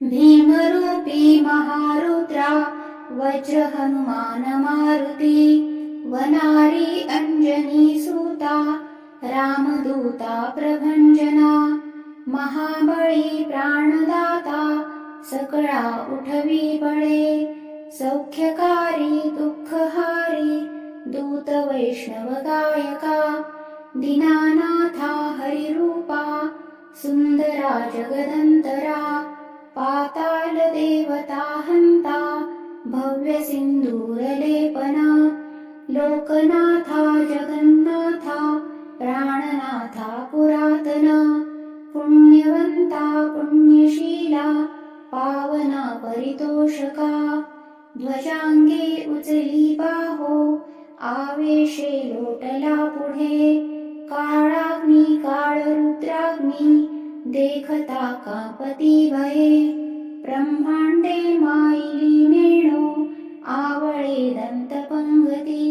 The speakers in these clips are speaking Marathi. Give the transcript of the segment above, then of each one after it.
भीमरूपी महारुद्रा वज्र हनुमान मारुती वनारी अंजनी सुता रामदूता प्रभंजना महाबळी प्राणदाता सकळा उठवी बळे सौख्यकारी दुःखहारी दूत वैष्णव गायका दिनानाथा हरिरूपा सुंदरा जगदंतरा पाताल देवता हंता भव्य सिंदूर लेपना लोकनाथा जगन्नाथा प्राणनाथा पुरातना पुण्यवंता पुण्यशीला पावना परितोषका ध्वजांगे उचली बाहो आवेशे लोटला पुढे काळाग्नी काळ रुद्राग्नी देखता कापती भये ब्रह्मांडे माईली नेणो आवळे दंतपंगती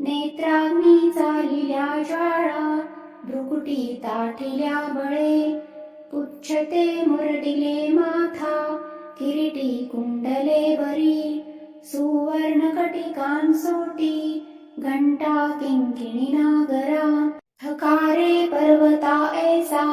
नेत्राग्नी चालिल्या ज्वाळा भ्रुकुटी ताठिल्या बळे पुच्छते मुरडिले माथा किरीटी कुंडले बरी सुवर्ण कटिकांसोटी घंटा किंकिणी नागरा थकारे पर्वता ऐसा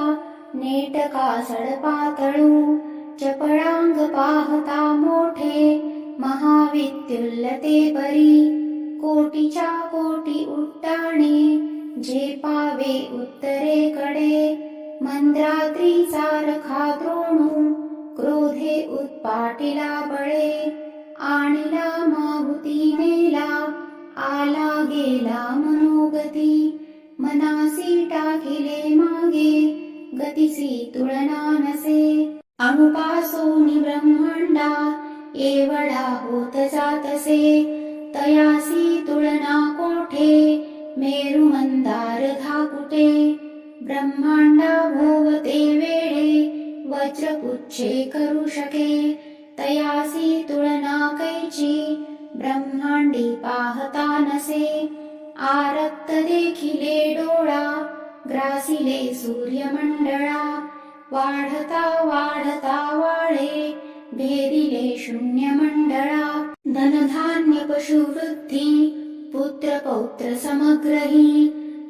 नीट कासळ पातळू चपळांग पाहता मोठे महाविद्युल्लते परी कोटीच्या कोटी उट्टाणे जे पावे उत्तरेकडे. मंद्राद्रीचा सारखा द्रोणू क्रोधे उत्पाटिला बळे. आणिला माहुती नेला आला गेला मनोगती. मनासी टाकिले मागे गतीची तुलना नसे. अणुपासोनी ब्रह्मांडा एवढा होत जातसे. तयासी तुलना कोठे? मेरु मंदार धाकुटे ब्रह्मांडा भोवते वेळे वज्रपुच्छे करू शके. तयासी तुलना कैची? ब्रह्मांडी पाहता नसे. आरक्त देखिले डोळा ग्रासिले सूर्यमंडळा वाढता वाढता वाळे भेदिले शून्य मंडळा धनधान्य पशुवृद्धी पुत्र पौत्र समग्रही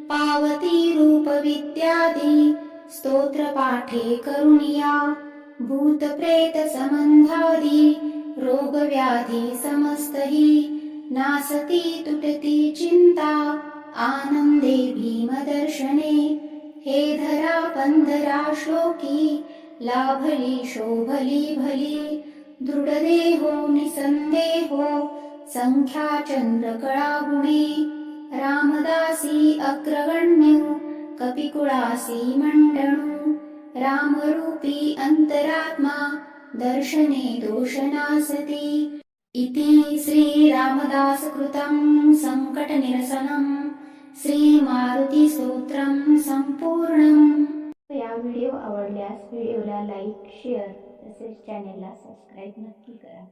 पावती रूप विद्यादी स्तोत्र पाठे करुणिया भूत प्रेत संबंधादी रोग व्याधी समस्तही नासती तुटती चिंता आनंदे भीमदर्शने हे धरा पंधरा श्लोकी लाभली शोभली भली दृढदेहो निसंदेहो संख्या चंद्रकळा गुणे रामदासी अग्रगण्य कपिकुळासी मंडणू रामरूपी अंतरात्मा दर्शने दोषनासती। इति श्रीरामदासकृतं श्रीमारुती श्रीमारुतिस्तोत्रं संपूर्ण या व्हिडिओ आवडल्यास व्हिडिओला लाईक शेअर तसेच चॅनेलला सबस्क्राईब नक्की करा.